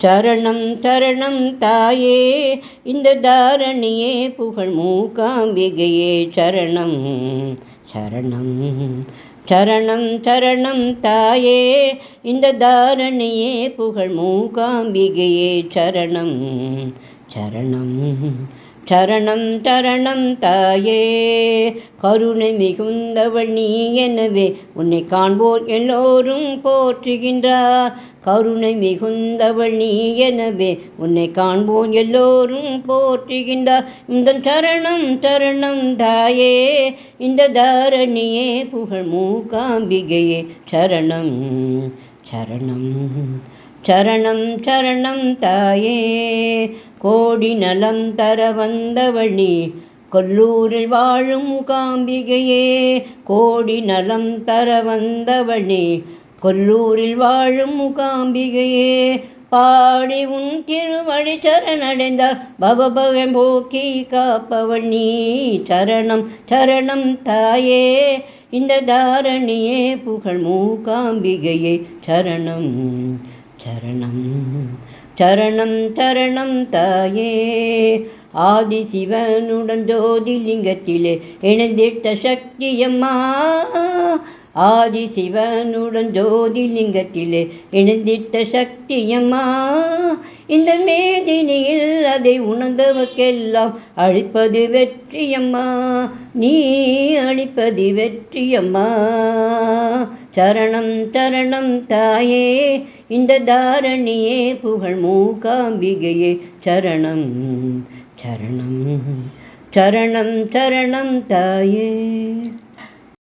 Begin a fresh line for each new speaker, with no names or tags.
சரணம் சரணம் தாயே இந்த தாரணியே புகழ் மூகாம்பிகையே. சரணம் சரணம் சரணம் சரணம் தாயே இந்த தாரணியே புகழ் மூகாம்பிகையே. சரணம் சரணம் சரணம் சரணம் தாயே. கருணை மிகுந்தவள் நீ எனவே. உன்னை காண்போர் எல்லோரும் போற்றுகின்றார். கருணை மிகுந்தவள் நீ எனவே. உன்னை காண்போன் எல்லோரும் போற்றுகின்றார். இந்த சரணம் சரணம் தாயே. இந்த தாரணியே புகழ் மூகாம்பிகையே. சரணம் சரணம் சரணம் சரணம் தாயே. கோடி நலந்தர வந்தவழி கொல்லூரில் வாழும் முகாம்பிகையே கோடி நலம் தர வந்தவழி கொல்லூரில் வாழும் முகாம்பிகையே பாடி உன் திருவழி சரணடைந்தார் பவபகம் போக்கி காப்பவள் நீ. சரணம் சரணம் தாயே. இந்த தாரணியே புகழ் மூகாம்பிகையே சரணம் சரணம் சரணம் சரணம் தாயே. ஆதி சிவனுடன் ஜோதிலிங்கத்திலே இணைந்திட்ட சக்தியம்மா. ஆதி சிவனுடன் ஜோதிலிங்கத்திலே இணைந்திட்ட சக்தியம்மா. இந்த மேதினியில் அதை உணர்ந்தவர்க்கெல்லாம் அழிப்பது வெற்றியம்மா. நீ அழிப்பது வெற்றியம்மா. சரணம் சரணம் தாயே. இந்த தாரணியே புகழ் மூகாம்பிகையே. சரணம் சரணம் சரணம் சரணம் தாயே.